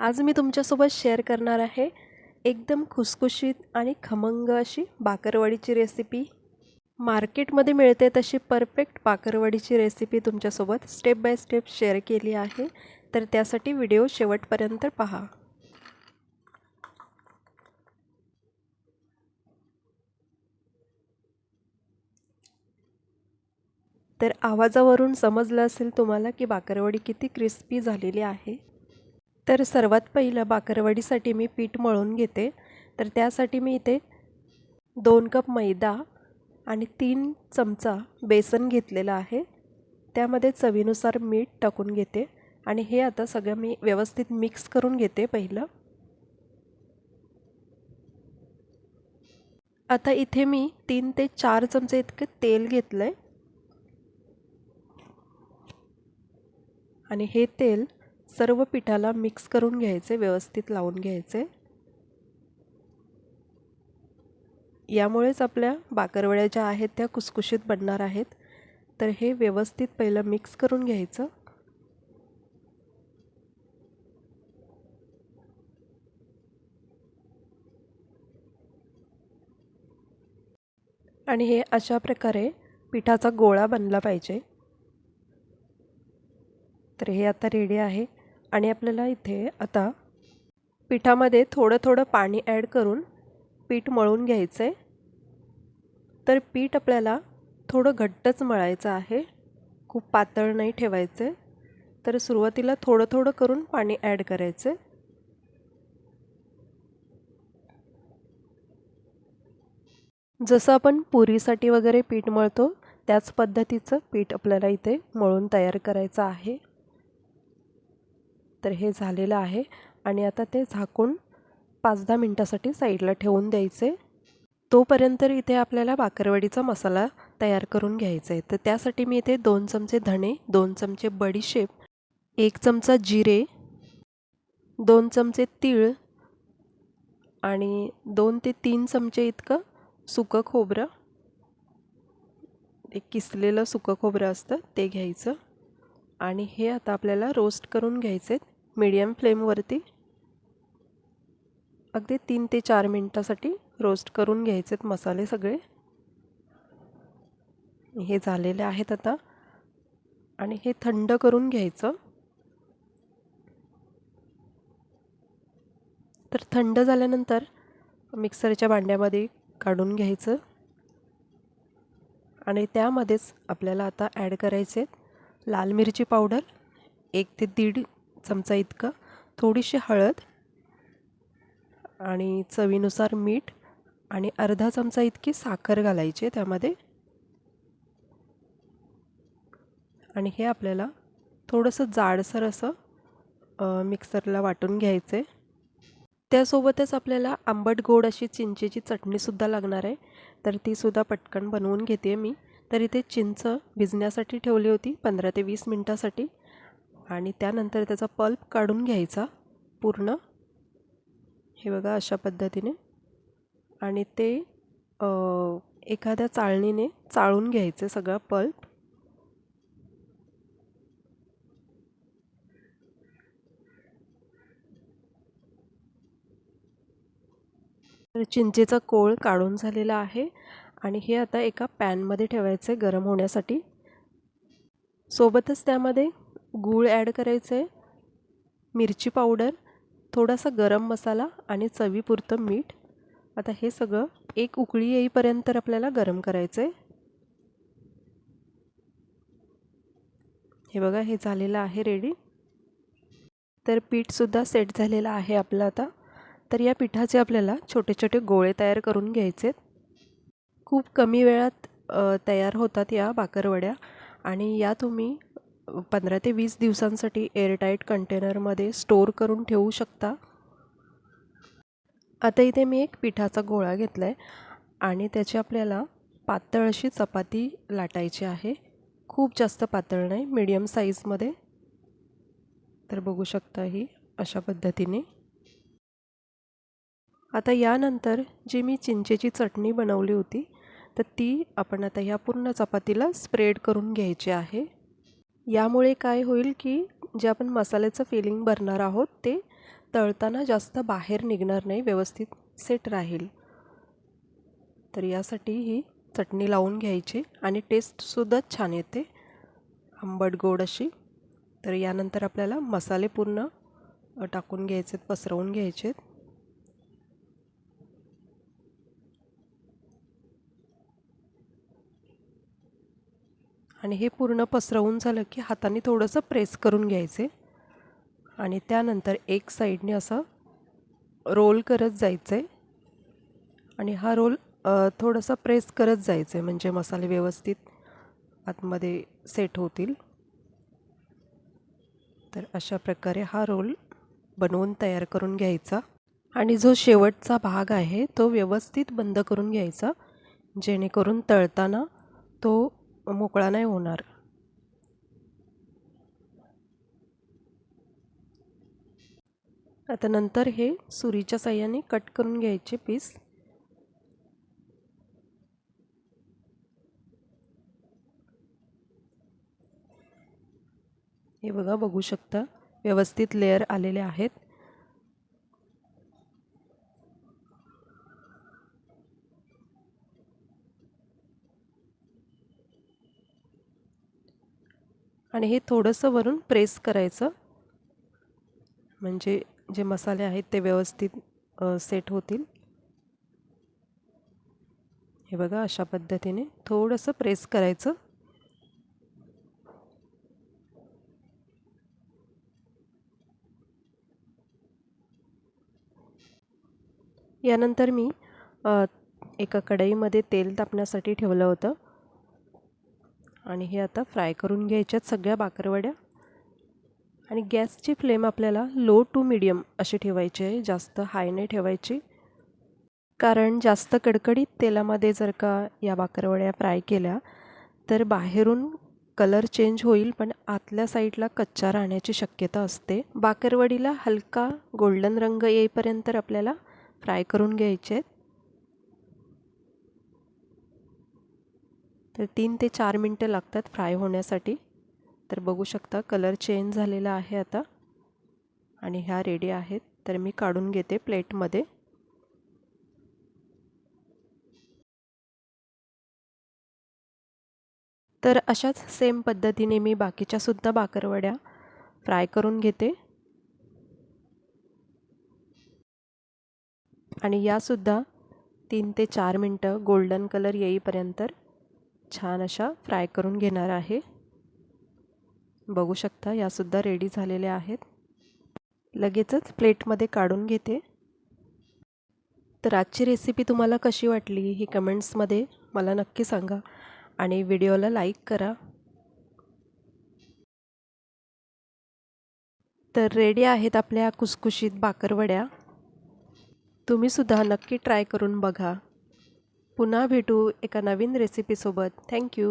आज मी तुमच्यासोबत शेअर करणार आहे एकदम खुसखुशीत आणि खमंग अशी बाकरवडीची रेसिपी मार्केटमध्ये मिळते तशी परफेक्ट बाकरवडीची रेसिपी तुमच्यासोबत स्टेप बाय स्टेप शेअर केली आहे. तर त्यासाठी व्हिडिओ शेवटपर्यंत पहा. तर आवाजावरून समजलं असेल तुम्हाला की बाकरवडी किती क्रिस्पी झालेली आहे. तर सर्वात पहिलं बाकरवडीसाठी मी पीठ मळून घेते. तर त्यासाठी मी इथे दोन कप मैदा आणि तीन चमचा बेसन घेतलेलं आहे. त्यामध्ये चवीनुसार मीठ टाकून घेते. आणि हे आता सगळं मी व्यवस्थित मिक्स करून घेते पहिलं. आता इथे मी तीन ते चार चमचे इतकं तेल घेतलं आहे आणि हे तेल सर्व पिठाला मिक्स करून घ्यायचे व्यवस्थित लावून घ्यायचे. यामुळेच आपल्या बाकरवड्या ज्या आहेत त्या कुसकुशीत बनणार आहेत. तर हे व्यवस्थित पहिलं मिक्स करून घ्यायचं. आणि हे अशा प्रकारे पिठाचा गोळा बनला पाहिजे. तर हे आता रेडी आहे. आणि आपल्याला इथे आता पिठामध्ये थोडं थोडं पाणी ॲड करून पीठ मळून घ्यायचं. आहे तर पीठ आपल्याला थोडं घट्टच मळायचं आहे. खूप पातळ नाही ठेवायचं. आहे तर सुरुवातीला थोडं थोडं करून पाणी ॲड करायचं. जसं आपण पुरीसाठी वगैरे पीठ मळतो त्याच पद्धतीचं पीठ आपल्याला इथे मळून तयार करायचं आहे. तर हे झालेलं आहे आणि आता ते झाकून पाच दहा मिनटासाठी साईडला ठेवून द्यायचे. तोपर्यंत इथे आपल्याला बाकरवडीचा मसाला तयार करून घ्यायचा आहे. तर त्यासाठी मी इथे दोन चमचे धणे दोन चमचे बडीशेप एक चमचा जिरे दोन चमचे तीळ आणि दोन ते तीन चमचे इतकं सुकं खोबरं. एक किसलेलं सुकं खोबरं असतं ते घ्यायचं. आणि हे आता आपल्याला रोस्ट करून घ्यायचे आहेत मीडियम फ्लेमवरती अगदी तीन ते चार मिनटासाठी रोस्ट करून घ्यायचे आहेत मसाले सगळे. हे झालेले आहेत आता. आणि हे थंड करून घ्यायचं. तर थंड झाल्यानंतर मिक्सरच्या भांड्यामध्ये काढून घ्यायचं. आणि त्यामध्येच आपल्याला आता ॲड करायचे लाल मिरची पावडर एक ते दीड चमचा इतकं थोडीशी हळद आणि चवीनुसार मीठ आणि अर्धा चमचा इतकी साखर घालायची त्यामध्ये. आणि हे आपल्याला थोडंसं जाडसर असं मिक्सरला वाटून घ्यायचं आहे. त्यासोबतच आपल्याला आंबट गोड अशी चिंचेची चटणीसुद्धा लागणार आहे. तर तीसुद्धा पटकन बनवून घेते मी. तर इथे चिंच भिजण्यासाठी ठेवली होती पंधरा ते वीस मिनटासाठी. आणि त्यानंतर त्याचा पल्प काढून घ्यायचा पूर्ण. हे बघा अशा पद्धतीने. आणि ते एखाद्या चाळणीने चाळून घ्यायचे सगळं पल्प. तर चिंचेचा कोळ काढून झालेला आहे आणि हे आता एका पॅनमध्ये ठेवायचं आहे गरम होण्यासाठी. सोबतच त्यामध्ये गूळ ॲड करायचं आहे. मिरची पावडर थोडासा गरम मसाला आणि चवीपुरतं मीठ. आता हे सगळं एक उकळी येईपर्यंत आपल्याला गरम करायचं आहे हे बघा हे झालेलं आहे रेडी तर पीठसुद्धा सेट झालेलं आहे आपलं आता. तर या पिठाचे आपल्याला छोटे छोटे गोळे तयार करून घ्यायचे खूप कमी वेळात तयार होतात या बाकरवड्या. आणि या तुम्ही पंधरा ते वीस दिवसांसाठी एअरटाईट कंटेनरमध्ये स्टोअर करून ठेवू शकता. आता इथे मी एक पिठाचा गोळा घेतला आहे आणि त्याची आपल्याला पातळ अशी चपाती लाटायची आहे. खूप जास्त पातळ नाही मीडियम साईजमध्ये तर बघू शकता ही अशा पद्धतीने. आता यानंतर जी मी चिंचेची चटणी बनवली होती तर ती आपण आता ह्या पूर्ण चपातीला स्प्रेड करून घ्यायची आहे. यामुळे काय होईल की जे आपण मसाल्याचं फिलिंग भरणार आहोत ते तळताना जास्त बाहेर निघणार नाही व्यवस्थित सेट राहील. तर यासाठी ही चटणी लावून घ्यायची आणि टेस्टसुद्धा छान येते. आंबट गोड अशी. तर यानंतर आपल्याला मसाले पूर्ण टाकून घ्यायचे पसरवून घ्यायचे आणि हे पूर्ण पसरवून झालं की हाताने थोडंसं प्रेस करून घ्यायचे. आणि त्यानंतर एक साईडने असं रोल करत जायचं. आहे आणि हा रोल थोडासा प्रेस करत जायचं आहे म्हणजे मसाले व्यवस्थित आतमध्ये सेट होतील. तर अशा प्रकारे हा रोल बनवून तयार करून घ्यायचा. आणि जो शेवटचा भाग आहे तो व्यवस्थित बंद करून घ्यायचा जेणेकरून तळताना तो मोकळा नाही होणार. आता नंतर हे सुरीच्या साह्याने कट करून घ्यायचे पीस हे बघा बघू शकता. व्यवस्थित लेअर आलेले आहेत. आणि हे थोडंसं वरून प्रेस करायचं. म्हणजे जे मसाले आहेत ते व्यवस्थित सेट होतील. हे बघा अशा पद्धतीने थोडंसं प्रेस करायचं. यानंतर मी एका कढईमध्ये तेल तापण्यासाठी ठेवलं होतं. आणि हे आता फ्राय करून घ्यायच्यात सगळ्या बाकरवड्या. आणि गॅसची फ्लेम आपल्याला लो टू मिडियम अशी ठेवायची आहे जास्त हाय नाही ठेवायची. कारण जास्त कडकडीत तेलामध्ये जर का या बाकरवड्या फ्राय केल्या तर बाहेरून कलर चेंज होईल पण आतल्या साईडला कच्चा राहण्याची शक्यता असते. बाकरवडीला हलका गोल्डन रंग येईपर्यंत आपल्याला फ्राय करून घ्यायचे आहेत. तर तीन ते चार मिनटं लागतात फ्राय होण्यासाठी. तर बघू शकता कलर चेंज झालेला आहे आता. आणि ह्या रेडी आहेत. तर मी काढून घेते प्लेटमध्ये. तर अशाच सेम पद्धतीने मी बाकीच्यासुद्धा बाकरवड्या फ्राय करून घेते. आणि यासुद्धा तीन ते चार मिनटं गोल्डन कलर येईपर्यंत छान अशा फ्राय करून घेणार आहे. बघू शकता यासुद्धा रेडी झालेल्या आहेत. लगेचच प्लेटमध्ये काढून घेते. तर आजची रेसिपी तुम्हाला कशी वाटली ही कमेंट्समध्ये मला नक्की सांगा आणि व्हिडिओला लाईक करा. तर रेडी आहेत आपल्या कुसकुशीत बाकरवड्या तुम्हीसुद्धा नक्की ट्राय करून बघा. पुन्हा भेटू एका नवीन रेसिपीसोबत थँक्यू